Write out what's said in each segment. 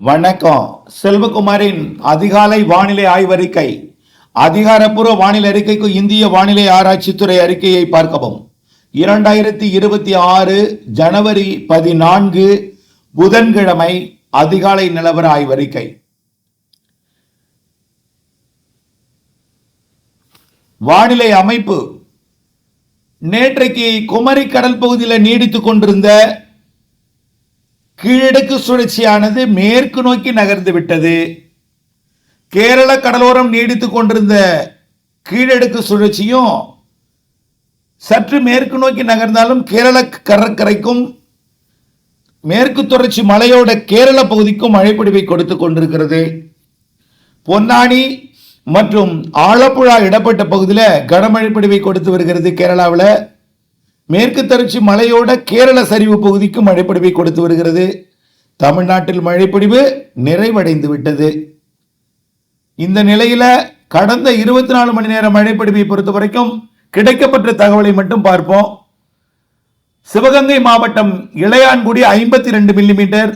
வணக்கம். செல்வகுமாரின் அதிகாலை வானிலை ஆய்வறிக்கை. அதிகாரப்பூர்வ வானிலை அறிக்கைக்கு இந்திய வானிலை ஆராய்ச்சித்துறை அறிக்கையை பார்க்கவும். இரண்டாயிரத்தி இருபத்தி ஆறு ஜனவரி பதினான்கு புதன்கிழமை அதிகாலை நிலவர ஆய்வறிக்கை. வானிலை அமைப்பு. நேற்றைக்கு குமரி கடல் பகுதியில் நீடித்துக் கொண்டிருந்த கீழடுக்கு சுழற்சியானது மேற்கு நோக்கி நகர்ந்து விட்டது. கேரள கடலோரம் நீடித்து கொண்டிருந்த கீழடுக்கு சுழற்சியும் சற்று மேற்கு நோக்கி நகர்ந்தாலும் கேரள கடற்கரைக்கும் மேற்கு தொடர்ச்சி மலையோட கேரள பகுதிக்கும் மழைப்பிடிவை கொடுத்து கொண்டிருக்கிறது. பொன்னானி மற்றும் ஆலப்புழா இடப்பட்ட பகுதியில் கனமழைப்பிடிவை கொடுத்து வருகிறது கேரளாவில். மேற்கு தொடர்ச்சி மலையோட கேரள சரிவு பகுதிக்கு மழைப்பிடிவை கொடுத்து வருகிறது. தமிழ்நாட்டில் மழைப்பிடிவு நிறைவடைந்து விட்டது. இந்த நிலையில கடந்த இருபத்தி நாலு மணி நேர மழைப்பிடிவை பொறுத்த வரைக்கும் கிடைக்கப்பட்ட தகவலை மட்டும் பார்ப்போம். சிவகங்கை மாவட்டம் இளையான்குடி ஐம்பத்தி ரெண்டு மில்லிமீட்டர்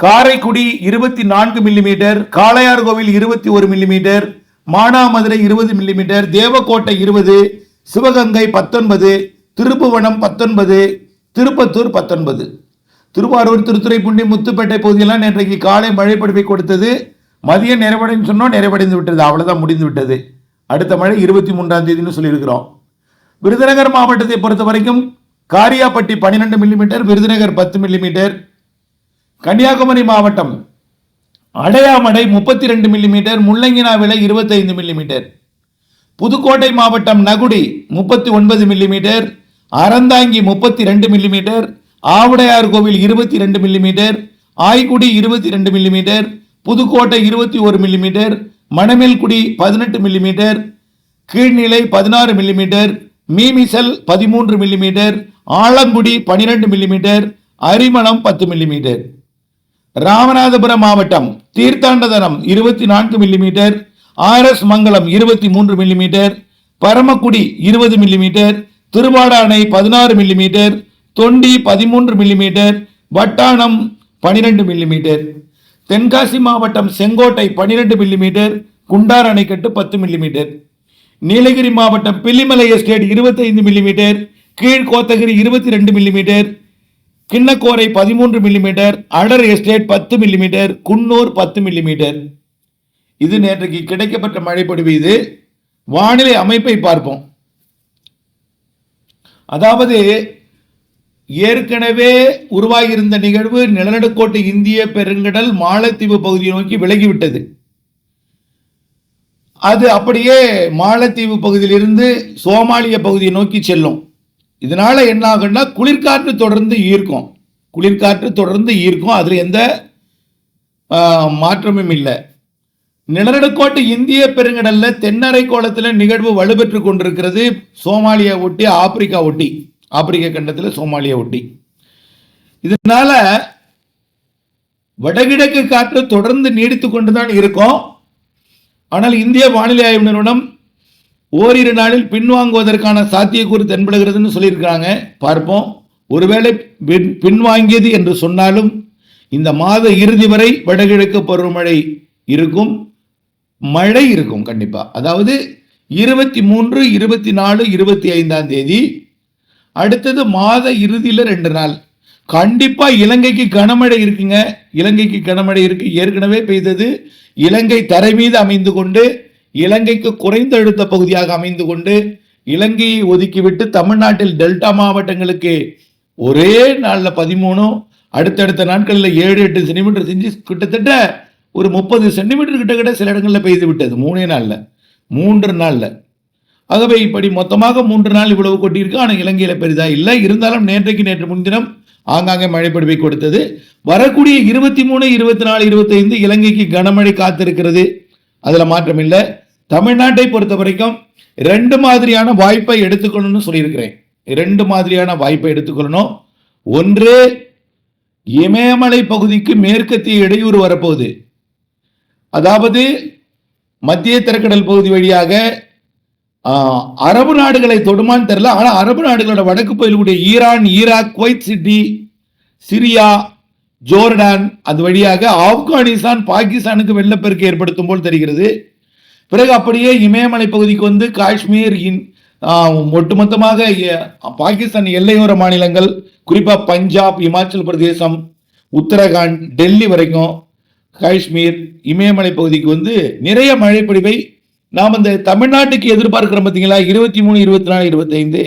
காரைக்குடி இருபத்தி நான்கு மில்லிமீட்டர் காளையார்கோவில் இருபத்தி ஒரு மில்லிமீட்டர் மானாமதுரை இருபது மில்லிமீட்டர் தேவக்கோட்டை இருபது சிவகங்கை பத்தொன்பது திருப்புவனம் பத்தொன்பது திருப்பத்தூர் பத்தொன்பது. திருவாரூர் திருத்துறைப்பூண்டி முத்துப்பேட்டை பகுதியெல்லாம் நேற்றைக்கு காலை மழை பொழிவை கொடுத்தது. மதியம் நிறைவடைன்னு சொன்னோம் நிறைவடைந்து விட்டது. அவ்வளோதான் முடிந்து விட்டது. அடுத்த மழை இருபத்தி மூன்றாம் தேதினு சொல்லியிருக்கிறோம். விருதுநகர் மாவட்டத்தை பொறுத்த வரைக்கும் காரியாப்பட்டி பன்னிரெண்டு மில்லிமீட்டர் விருதுநகர் பத்து மில்லிமீட்டர் கன்னியாகுமரி மாவட்டம் அடையாமடை முப்பத்தி ரெண்டு மில்லிமீட்டர் முள்ளங்கினாவிலை இருபத்தைந்து மில்லிமீட்டர் புதுக்கோட்டை மாவட்டம் நகுடி முப்பத்தி ஒன்பது மில்லிமீட்டர் அறந்தாங்கி முப்பத்தி ரெண்டு மில்லிமீட்டர் ஆவுடையார் கோவில் இருபத்தி ரெண்டு மில்லிமீட்டர் ஆய்குடி இருபத்தி ரெண்டு மில்லிமீட்டர் புதுக்கோட்டை இருபத்தி ஒரு மில்லிமீட்டர் மணமேல்குடி பதினெட்டு மில்லிமீட்டர் கீழ்நிலை பதினாறு மில்லிமீட்டர் மீமிசல் பதிமூன்று மில்லிமீட்டர் ஆலங்குடி பனிரெண்டு மில்லிமீட்டர் அரிமளம் பத்து மில்லிமீட்டர் ராமநாதபுரம் மாவட்டம் தீர்த்தாண்டதனம் இருபத்தி நான்கு மில்லிமீட்டர் ஆர் எஸ் மங்கலம் இருபத்தி மூன்று மில்லிமீட்டர் பரமக்குடி இருபது மில்லிமீட்டர் திருவாடானை பதினாறு மில்லிமீட்டர் தொண்டி பதிமூன்று மில்லிமீட்டர் வட்டானம் பனிரெண்டு மில்லிமீட்டர் தென்காசி மாவட்டம் செங்கோட்டை பனிரெண்டு மில்லிமீட்டர் குண்டார் அணைக்கட்டு பத்து மில்லிமீட்டர் நீலகிரி மாவட்டம் பில்லிமலை எஸ்டேட் இருபத்தைந்து மில்லிமீட்டர் கீழ்கோத்தகிரி இருபத்தி ரெண்டு மில்லிமீட்டர் கிண்ணக்கோரை பதிமூன்று மில்லிமீட்டர் அடர் எஸ்டேட் பத்து மில்லிமீட்டர் குன்னூர் பத்து மில்லிமீட்டர் இது நேற்றைக்கு கிடைக்கப்பட்ட மழைப்பொழிவு இது. வானிலை அமைப்பை பார்ப்போம். அதாவது ஏற்கனவே உருவாகியிருந்த நிகழ்வு நிலநடுக்கோட்டு இந்திய பெருங்கடல் மாலத்தீவு பகுதியை நோக்கி விலகிவிட்டது. அது அப்படியே மாலத்தீவு பகுதியிலிருந்து சோமாலிய பகுதியை நோக்கி செல்லும். இதனால என்ன ஆகும்னா குளிர்காற்று தொடர்ந்து ஈர்க்கும். குளிர்காற்று தொடர்ந்து ஈர்க்கும். அதில் எந்த மாற்றமும் இல்லை. நிலநடுக்கோட்டு இந்திய பெருங்கடல்ல தென்னரை கோளத்தில் நிகழ்வு வலுப்பெற்று கொண்டிருக்கிறது. சோமாலியா ஒட்டி ஆப்பிரிக்கா ஒட்டி. ஆப்பிரிக்க கண்டத்தில் சோமாலியா ஒட்டி. இதனால வடகிழக்கு காற்று தொடர்ந்து நீடித்து கொண்டுதான் இருக்கும். ஆனால் இந்திய வானிலை ஆய்வு நிறுவனம் ஓரிரு நாளில் பின்வாங்குவதற்கான சாத்தியக்கூறு தென்படுகிறதுன்னு சொல்லியிருக்காங்க பார்ப்போம். ஒருவேளை பின் பின்வாங்கியது என்று சொன்னாலும் இந்த மாத இறுதி வரை வடகிழக்கு பருவமழை இருக்கும். மழை இருக்கும் கண்டிப்பாக அதாவது இருபத்தி மூன்று இருபத்தி நாலு இருபத்தி ஐந்தாம் தேதி அடுத்தது மாத இறுதியில் ரெண்டு நாள். கண்டிப்பாக இலங்கைக்கு கனமழை இருக்குங்க. இலங்கைக்கு கனமழை இருக்கு. ஏற்கனவே பெய்தது இலங்கை தரை மீது அமைந்து கொண்டு இலங்கைக்கு குறைந்த அழுத்த பகுதியாக அமைந்து கொண்டு இலங்கையை ஒதுக்கிவிட்டு தமிழ்நாட்டில் டெல்டா மாவட்டங்களுக்கு ஒரே நாளில் பதிமூணும் அடுத்தடுத்த நாட்களில் ஏழு எட்டு சென்டிமீட்டர் செஞ்சு கிட்டத்தட்ட ஒரு முப்பது சென்டிமீட்டர் கிட்ட கிட்ட சில இடங்களில் பெய்து விட்டது மூணே நாளில் மூன்று நாளில். ஆகவே இப்படி மொத்தமாக மூன்று நாள் இவ்வளவு கொட்டியிருக்கு. ஆனால் இலங்கையில் பெரிதாக இல்லை. இருந்தாலும் நேற்றைக்கு நேற்று முன்தினம் ஆங்காங்கே மழை கொடுத்தது. வரக்கூடிய இருபத்தி மூணு இருபத்தி நாலு இருபத்தைந்து இலங்கைக்கு கனமழை காத்திருக்கிறது. அதில் மாற்றம் இல்லை. தமிழ்நாட்டை பொறுத்த வரைக்கும் ரெண்டு மாதிரியான வாய்ப்பை எடுத்துக்கணும்னு சொல்லியிருக்கிறேன். ரெண்டு மாதிரியான வாய்ப்பை எடுத்துக்கொள்ளணும். ஒன்று இமயமலை பகுதிக்கு மேற்கத்திய இடையூறு வரப்போகுது. அதாவது மத்திய திரைக்கடல் பகுதி வழியாக அரபு நாடுகளை தொடுமான்னு தெரில ஆனால் அரபு நாடுகளோட வடக்கு பகுதியிலுடைய Iran Iraq Kuwait city Syria Jordan அது வழியாக ஆப்கானிஸ்தான் பாகிஸ்தானுக்கு வெள்ளப்பெருக்கு ஏற்படுத்தும் போல் தெரிகிறது. பிறகு அப்படியே இமயமலை பகுதிக்கு வந்து காஷ்மீர் இன் ஒட்டுமொத்தமாக பாகிஸ்தான் எல்லையோர மாநிலங்கள் குறிப்பாக பஞ்சாப் இமாச்சல் பிரதேசம் உத்தரகாண்ட் டெல்லி வரைக்கும் காஷ்மீர் இமயமலை பகுதிக்கு வந்து நிறைய மழைப்பொழிவை நாம் இந்த தமிழ்நாட்டுக்கு எதிர்பார்க்கிறோம் பார்த்தீங்களா? இருபத்தி மூணு இருபத்தி நாலு இருபத்தைந்து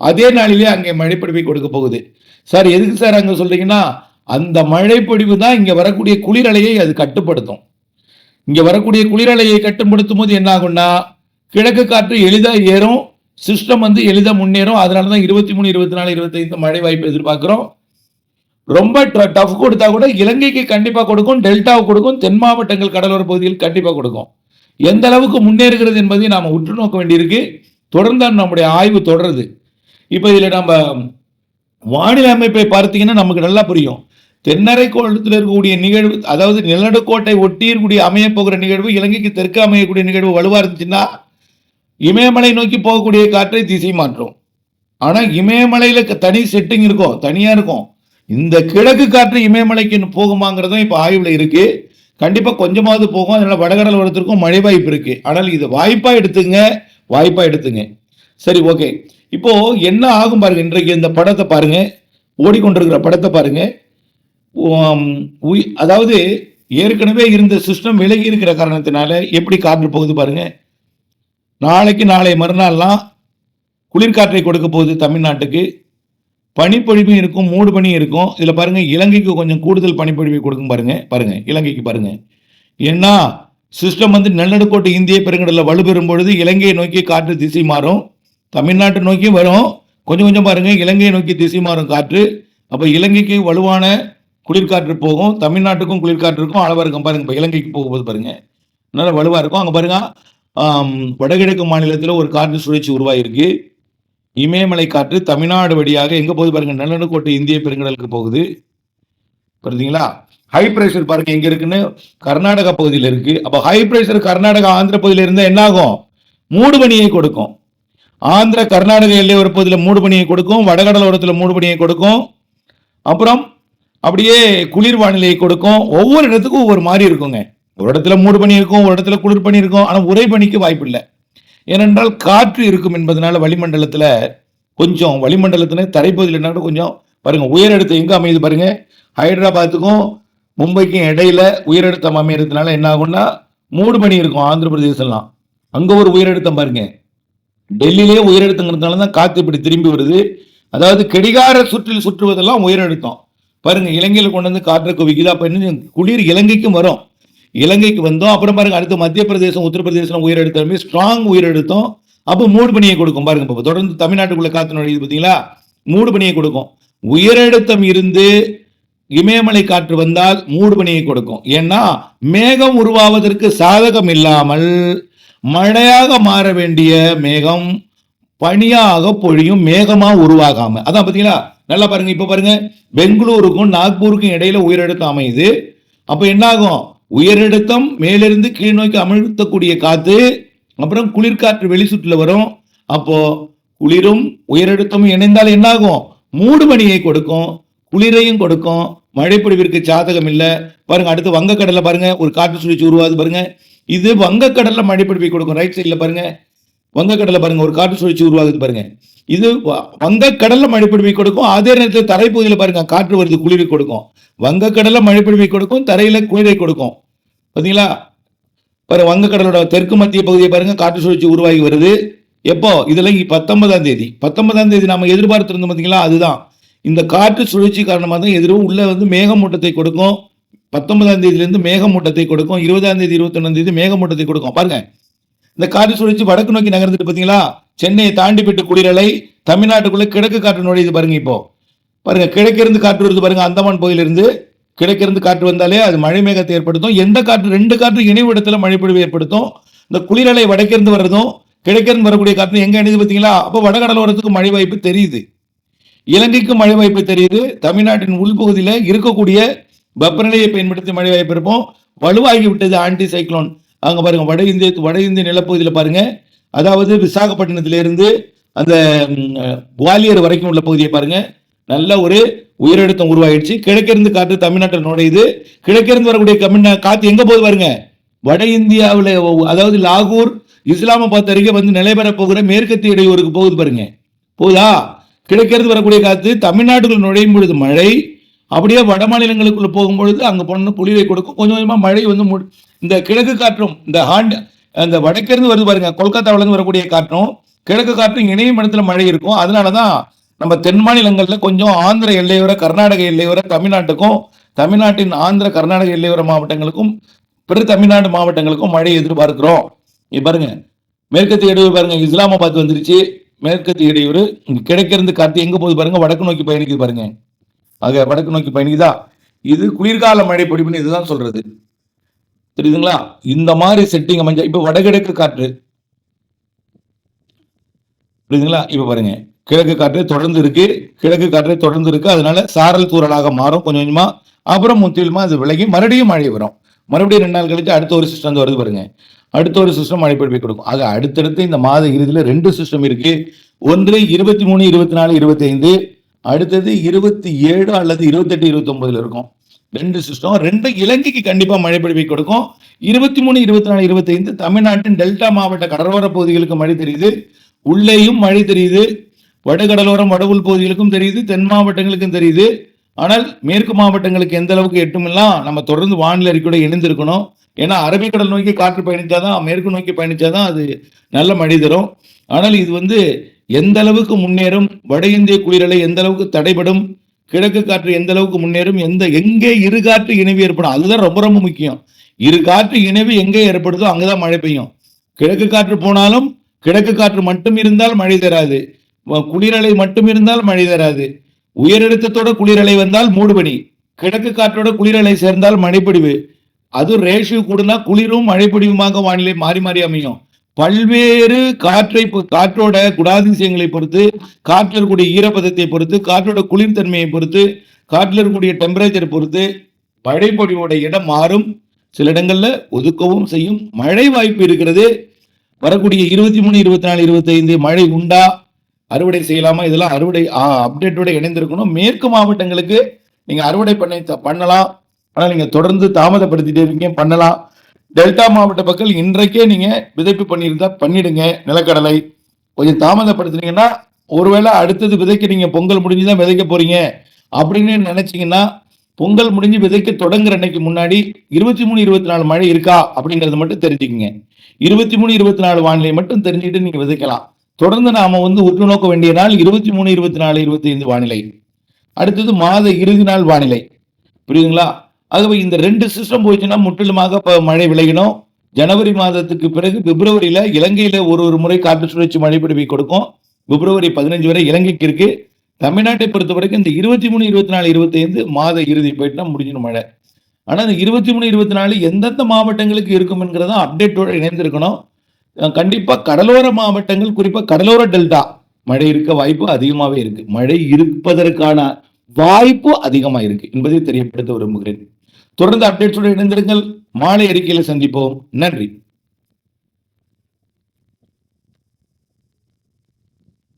அதே நாளிலே அங்கே மழைப்பொழிவை கொடுக்க போகுது. சார் எதுக்கு சார் அங்கே சொல்கிறீங்கன்னா அந்த மழைப்பொழிவு தான் இங்கே வரக்கூடிய குளிரலையை அது கட்டுப்படுத்தும். இங்கே வரக்கூடிய குளிரலையை கட்டுப்படுத்தும் போது என்ன ஆகும்னா கிழக்கு காற்று எளிதாக ஏறும் சிஸ்டம் வந்து எளிதாக முன்னேறும். அதனால தான் இருபத்தி மூணு இருபத்தி நாலு இருபத்தைந்து மழை வாய்ப்பு எதிர்பார்க்குறோம். ரொம்ப டஃப் கொடுத்தா கூட இலங்கைக்கு கண்டிப்பாக கொடுக்கும் டெல்டாவை கொடுக்கும் தென் மாவட்டங்கள் கடலோர பகுதியில் கண்டிப்பாக கொடுக்கும். எந்த அளவுக்கு முன்னேறுகிறது என்பதை நாம் உற்று நோக்க வேண்டியிருக்கு. தொடர்ந்து நம்முடைய ஆய்வு தொடருது. இப்போ இதில் நம்ம வானிலை அமைப்பை பார்த்தீங்கன்னா நமக்கு நல்லா புரியும். தென்னரை கோளத்தில் இருக்கக்கூடிய நிகழ்வு அதாவது நிலநடுக்கோட்டை ஒட்டி இருக்கக்கூடிய அமையப் போகிற நிகழ்வு இலங்கைக்கு தெற்கு அமையக்கூடிய நிகழ்வு வலுவாக இருந்துச்சுன்னா இமயமலை நோக்கி போகக்கூடிய காற்றை திசை மாற்றும். ஆனால் இமயமலையில் தனி செட்டிங் இருக்கும் தனியாக இருக்கும். இந்த கிழக்கு காற்று இமயமலைக்கு போகுமாங்கிறதும் இப்போ ஆய்வில் இருக்கு. கண்டிப்பாக கொஞ்சமாவது போகும். அதனால வடகடல் வரத்திற்கும் மழை வாய்ப்பு இருக்கு. ஆனால் இது வாய்ப்பா எடுத்துங்க வாய்ப்பா எடுத்துங்க. சரி ஓகே. இப்போ என்ன ஆகும் பாருங்க இன்றைக்கு இந்த படத்தை பாருங்க. ஓடிக்கொண்டிருக்கிற படத்தை பாருங்க. அதாவது ஏற்கனவே இருந்த சிஸ்டம் விலகி இருக்கிற காரணத்தினால எப்படி காற்று போகுது பாருங்க. நாளைக்கு நாளை மறுநாள்லாம் குளிர்காற்றை கொடுக்க போகுது தமிழ்நாட்டுக்கு. பனிப்பொழிவும் இருக்கும் மூடு பனி இருக்கும். இதில் பாருங்கள் இலங்கைக்கு கொஞ்சம் கூடுதல் பனிப்பொழிவை கொடுக்கும் பாருங்கள் பாருங்கள் இலங்கைக்கு பாருங்கள் ஏன்னா சிஸ்டம் வந்து நிலநடுக்கோட்டு இந்திய பெருங்கடலில் வலுப்பெறும் பொழுது இலங்கையை நோக்கி காற்று திசை மாறும். தமிழ்நாட்டை நோக்கி வரும். கொஞ்சம் கொஞ்சம் பாருங்கள் இலங்கையை நோக்கி திசை மாறும் காற்று. அப்போ இலங்கைக்கு வலுவான குளிர்காற்று போகும். தமிழ்நாட்டுக்கும் குளிர்காற்று இருக்கும். அளவாக இருக்கும் பாருங்க இப்போ இலங்கைக்கு போகும்போது பாருங்கள் நல்லா வலுவாக இருக்கும். அங்கே பாருங்கள் வடகிழக்கு மாநிலத்தில் ஒரு காற்று சுழற்சி உருவாகிருக்கு இமயமலை காற்று தமிழ்நாடு வழியாக எங்கே போகுது பாருங்க நிலநடுக்கோட்டை இந்திய பெருங்கடலுக்கு போகுது. புரியுதுங்களா ஹை பிரஷர் பாருங்க எங்க இருக்குன்னு? கர்நாடகா பகுதியில் இருக்கு. அப்போ ஹை பிரஷர் கர்நாடகா ஆந்திர பகுதியில் இருந்தால் என்னாகும்? மூடு மூடுபனியை கொடுக்கும். ஆந்திர கர்நாடக எல்லையோர பகுதியில் மூடுபனியை கொடுக்கும் வடகடலோரத்தில் மூடுபனியை கொடுக்கும். அப்புறம் அப்படியே குளிர் வானிலையை கொடுக்கும். ஒவ்வொரு இடத்துக்கும் ஒவ்வொரு மாதிரி இருக்குங்க. ஒரு இடத்துல மூடு பண்ணி இருக்கும் ஒரு இடத்துல குளிர் பண்ணி இருக்கும். ஆனால் உறை பனிக்கு வாய்ப்பு இல்லை ஏனென்றால் காற்று இருக்கும் என்பதனால வளிமண்டலத்தில் கொஞ்சம் வளிமண்டலத்தில் தரைப்பகுதியில் என்ன கொஞ்சம் பாருங்கள் உயரடுத்து எங்கே அமையுது பாருங்கள் ஹைதராபாத்துக்கும் மும்பைக்கும் இடையில உயரடுத்தம் அமையறதுனால என்ன ஆகும்னா மூடு மணி இருக்கும் ஆந்திர பிரதேசம்லாம் அங்கே ஒரு உயரழுத்தம் பாருங்க. டெல்லியிலே உயரழுத்தங்கிறதுனால தான் காற்று இப்படி திரும்பி வருது. அதாவது கடிகார சுற்றில் சுற்றுவதெல்லாம் உயரழுத்தம் பாருங்க இலங்கையில் கொண்டு வந்து காற்றை குவிக்குது. அப்ப என்ன குளிர் இலங்கைக்கும் வரும். இலங்கைக்கு வந்தோம். அப்புறம் பாருங்க அடுத்து மத்திய பிரதேசம் உத்தரப்பிரதேசம் உயரழுத்தம் ஸ்ட்ராங் உயிரெடுத்தோம். அப்போ மூடு பணியை கொடுக்கும். பாருங்க இப்போ தொடர்ந்து தமிழ்நாட்டுக்குள்ள காத்து நுழையுது பார்த்தீங்களா மூடு பனியை கொடுக்கும். உயரழுத்தம் இருந்து இமயமலை காற்று வந்தால் மூடு பனியை கொடுக்கும். ஏன்னா மேகம் உருவாவதற்கு சாதகம் இல்லாமல் மழையாக மாற வேண்டிய மேகம் பனியாக பொழியும் மேகமா உருவாகாம. அதான் பார்த்தீங்களா நல்லா பாருங்க இப்போ பாருங்க பெங்களூருக்கும் நாக்பூருக்கும் இடையில உயரழுத்தம் அமையுது. அப்போ என்ன ஆகும் உயரழுத்தம் மேலிருந்து கீழ் நோக்கி அமிழ்த்தக்கூடிய காத்து அப்புறம் குளிர்காற்று வெளிச்சுற்றுல வரும். அப்போ குளிரும் உயரழுத்தமும் இணைந்தால் என்னாகும்? மூடு மணியை கொடுக்கும் குளிரையும் கொடுக்கும். மழைப்பொழிவிற்கு சாதகம் இல்லை. பாருங்க அடுத்து வங்கக்கடலை பாருங்க. ஒரு காற்று சுழற்சி உருவாது பாருங்க. இது வங்கக்கடலில் மழைப்பொழிவை கொடுக்கும். ரைட் சைடில் பாருங்க. வங்கக்கடலில் பாருங்க. ஒரு காற்று சுழற்சி உருவாகுது பாருங்க. இது வ- மழைப்பிடிமை கொடுக்கும். அதே நேரத்தில் தரைப்பகுதியில் பாருங்க காற்று வருது குளிரை கொடுக்கும். வங்கக்கடலில் மழைப்பிடிமை கொடுக்கும் தரையில குளிரை கொடுக்கும். பாத்தீங்களா? பாரு வங்கக்கடலோட தெற்கு மத்திய பகுதியை பாருங்க காற்று சுழற்சி உருவாகி வருது. எப்போ? இதுல பத்தொன்பதாம் தேதி. பத்தொன்பதாம் தேதி நம்ம எதிர்பார்த்திருந்தோம் பாத்தீங்களா? அதுதான். இந்த காற்று சுழற்சி காரணமாக தான் எதிரும் உள்ள வந்து மேகமூட்டத்தை கொடுக்கும். பத்தொன்பதாம் தேதியிலிருந்து மேகமூட்டத்தை கொடுக்கும். இருபதாம் தேதி இருபத்தொன்னாம் தேதி மேகமூட்டத்தை கொடுக்கும். பாருங்க. இந்த காற்று சுழற்சி வடக்கு நோக்கி நகர்ந்துட்டு பாத்தீங்களா? சென்னையை தாண்டி போயிட்டு குளிரலை தமிழ்நாட்டுக்குள்ளே கிழக்கு காற்று நுழையுது பாருங்க இப்போ. பாருங்க கிழக்கிருந்து காற்று வருது பாருங்க அந்தமான் பகுதியிலிருந்து. கிழக்கிருந்து காற்று வந்தாலே அது மழை மேகத்தை ஏற்படுத்தும். எந்த காற்று ரெண்டு காற்று இணைவு இடத்துல மழைப்பொழிவு ஏற்படுத்தும். இந்த குளிரலை வடக்கிருந்து வர்றதும் கிழக்கிருந்து வரக்கூடிய காற்று எங்கே இணைது பார்த்தீங்களா அப்போ வடகடலோரத்துக்கு மழை வாய்ப்பு தெரியுது. இலங்கைக்கு மழை வாய்ப்பு தெரியுது. தமிழ்நாட்டின் உள்பகுதியில் இருக்கக்கூடிய வெப்பநிலையை பயன்படுத்தி மழை வாய்ப்பு இருப்போம் வலுவாகி விட்டது ஆன்டி சைக்ளோன் அங்கே பாருங்க வட இந்திய வட இந்திய நிலப்பகுதியில் பாருங்கள் அதாவது விசாகப்பட்டினத்திலிருந்து அந்த குவாலியர் வரைக்கும் உள்ள பகுதியை பாருங்க. நல்ல ஒரு உயரழுத்தம் உருவாயிடுச்சு. கிழக்கிருந்து காற்று தமிழ்நாட்டில் நுழையுது. கிழக்கிருந்து வரக்கூடிய கம்மினா காற்று எங்க போகுது பாருங்க. வட இந்தியாவில் அதாவது லாகூர் இஸ்லாமாபாத் அருகே வந்து நிலை பெற போகிற மேற்கத்திய இடையூறுக்கு போகுது பாருங்க. போகுதா கிழக்கிருந்து வரக்கூடிய காற்று தமிழ்நாட்டுக்குள் நுழையும் பொழுது மழை. அப்படியே வட மாநிலங்களுக்குள்ள போகும்பொழுது அங்கே பொண்ணு புலிவை கொடுக்கும். கொஞ்சம் கொஞ்சமாக மழை வந்து இந்த கிழக்கு காற்றும் இந்த ஹாண்ட் அந்த வடக்கிருந்து வருது பாருங்க கொல்கத்தாவுல இருந்து வரக்கூடிய காற்றும் கிழக்கு காற்றும் இணையும் இடத்துல மழை இருக்கும். அதனாலதான் நம்ம தென் மாநிலங்கள்ல கொஞ்சம் ஆந்திர எல்லையோர கர்நாடக எல்லையோர தமிழ்நாட்டுக்கும் தமிழ்நாட்டின் ஆந்திர கர்நாடக எல்லையோர மாவட்டங்களுக்கும் பிற தமிழ்நாடு மாவட்டங்களுக்கும் மழை எதிர்பார்க்கிறோம். இங்க பாருங்க மேற்கத்திய இடையூறு பாருங்க இஸ்லாமாபாத் வந்துருச்சு. மேற்கத்திய இடையூறு கிடைக்கிறது காற்று எங்கே எங்க போகுது பாருங்க வடக்கு நோக்கி பயணிக்குது பாருங்க. ஆக வடக்கு நோக்கி பயணிக்குதா? இது குளிர்கால மழை பிடிப்புன்னு இதுதான் சொல்றது. தெரியுதுங்களா? இந்த மாதிரி செட்டிங் அமைஞ்சா இப்போ வடகிழக்கு காற்று. புரியுதுங்களா? இப்போ பாருங்க. கிழக்கு காற்று தொடர்ந்து இருக்கு. கிழக்கு காற்று தொடர்ந்து இருக்கு. அதனால சாரல் தூரலாக மாறும். கொஞ்சம் கொஞ்சமா அப்புறம் முற்றிலுமா அது விலகி மறுபடியும் மழை வரும். மறுபடியும் ரெண்டு நாள் கழிச்சு அடுத்த ஒரு சிஸ்டம் வந்து வருது பாருங்க. அடுத்த ஒரு சிஸ்டம் மழை பொழிவை கொடுக்கும். ஆக அடுத்தடுத்து இந்த மாத இறுதியில் ரெண்டு சிஸ்டம் இருக்கு. ஒன்று இருபத்தி மூணு இருபத்தி நாலு இருபத்தி ஐந்து அடுத்தது இருபத்தி ஏழு அல்லது இருபத்தெட்டு இருபத்தி ஒன்பதுல இருக்கும். ரெண்டு சிஸ்டம் ரெண்டு இலங்கைக்கு கண்டிப்பாக மழை பொழிவை கொடுக்கும். இருபத்தி மூணு இருபத்தி நாலு இருபத்தைந்து தமிழ்நாட்டின் டெல்டா மாவட்ட கடலோர பகுதிகளுக்கு மழை தெரியுது. உள்ளேயும் மழை தெரியுது. வடகடலோரம் வடவுள் பகுதிகளுக்கும் தெரியுது. தென் மாவட்டங்களுக்கும் தெரியுது. ஆனால் மேற்கு மாவட்டங்களுக்கு எந்த அளவுக்கு எட்டுமெல்லாம் நம்ம தொடர்ந்து வானிலை அறிக்கையோட இணைந்திருக்கணும் ஏன்னா அரபிக்கடல் நோக்கி காற்று பயணித்தாதான் மேற்கு நோக்கி பயணித்தாதான் அது நல்ல மழை தரும். ஆனால் இது வந்து எந்த அளவுக்கு முன்னேறும் வட இந்திய குளிரலை எந்த அளவுக்கு தடைபடும் கிழக்கு காற்று எந்த அளவுக்கு முன்னேறும் எந்த எங்கே இரு காற்று இணைவு ஏற்படும் அதுதான் ரொம்ப ரொம்ப முக்கியம். இரு காற்று இணைவு எங்கே ஏற்படுதோ அங்கதான் மழை பெய்யும். கிழக்கு காற்று போனாலும் கிழக்கு காற்று மட்டும் இருந்தால் மழை தராது. குளிரலை மட்டும் இருந்தால் மழை தராது. உயரழுத்தத்தோட குளிரலை வந்தால் மூடுபனி. கிழக்கு காற்றோட குளிரலை சேர்ந்தால் மழைப்பிடிவு. அது ரேஷியோ கூடுனா குளிரும் மழைப்பிடிவுமாக வானிலை மாறி மாறி அமையும். பல்வேறு காற்றை காற்றோட குணாதிசயங்களை பொறுத்து காற்றில் இருக்கக்கூடிய ஈரப்பதத்தை பொறுத்து காற்றோட குளிர்தன்மையை பொறுத்து காற்றில் இருக்கக்கூடிய டெம்பரேச்சர் பொறுத்து மழைப்பொழிவோட இடம் மாறும். சில இடங்களில் ஒதுக்கவும் செய்யும். மழை வாய்ப்பு இருக்கிறது. வரக்கூடிய இருபத்தி மூணு இருபத்தி நாலு இருபத்தைந்து மழை உண்டா? அறுவடை செய்யலாமா? இதெல்லாம் அறுவடை அப்டேட்டோட இணைந்திருக்கணும். மேற்கு மாவட்டங்களுக்கு நீங்கள் அறுவடை பண்ணி பண்ணலாம். ஆனால் நீங்கள் தொடர்ந்து தாமதப்படுத்திட்டே இருக்கீங்க. பண்ணலாம். டெல்டா மாவட்ட மக்கள் இன்றைக்கே நீங்க விதைப்பு பண்ணியிருந்தா பண்ணிடுங்க நிலக்கடலை. கொஞ்சம் தாமதப்படுத்துனீங்கன்னா ஒருவேளை அடுத்தது விதைக்க நீங்க பொங்கல் முடிஞ்சுதான் விதைக்க போறீங்க அப்படின்னு நினைச்சீங்கன்னா பொங்கல் முடிஞ்சு விதைக்க தொடங்குற அன்னைக்கு முன்னாடி இருபத்தி மூணு இருபத்தி நாலு மழை இருக்கா அப்படிங்கறத மட்டும் தெரிஞ்சுக்கங்க. இருபத்தி மூணு இருபத்தி நாலு வானிலை மட்டும் தெரிஞ்சுக்கிட்டு நீங்க விதைக்கலாம். தொடர்ந்து நாம வந்து உற்று நோக்க வேண்டிய நாள் இருபத்தி மூணு இருபத்தி நாலு இருபத்தி ஐந்து வானிலை. அடுத்தது மாத இறுதி நாள் வானிலை. புரியுதுங்களா? ஆகவே இந்த ரெண்டு சிஸ்டம் போச்சுன்னா முற்றிலுமாக இப்போ மழை விலகிடும். ஜனவரி மாதத்துக்கு பிறகு பிப்ரவரியில இலங்கையில ஒரு ஒரு முறை காற்று சுழற்சி மழை பிடிவை கொடுக்கும். பிப்ரவரி பதினஞ்சு வரை இலங்கைக்கு இருக்கு. தமிழ்நாட்டை பொறுத்த வரைக்கும் இந்த இருபத்தி மூணு இருபத்தி நாலு இருபத்தி ஐந்து மாத இறுதி போயிட்டுனா முடிஞ்சிடும் மழை. ஆனா இந்த இருபத்தி மூணு இருபத்தி நாலு எந்தெந்த மாவட்டங்களுக்கு இருக்கும் என்கிறத அப்டேட்டோட இணைந்திருக்கணும். கண்டிப்பாக கண்டிப்பா கடலோர மாவட்டங்கள் குறிப்பா கடலோர டெல்டா மழை இருக்க வாய்ப்பு அதிகமாகவே இருக்கு. மழை இருப்பதற்கான வாய்ப்பு அதிகமாக இருக்கு என்பதை தெரியப்படுத்த விரும்புகிறேன். தொடர்ந்து அப்டேட்ஸோடு இணைந்திருங்கள். மாலை அறிக்கையில் சந்திப்போம். நன்றி.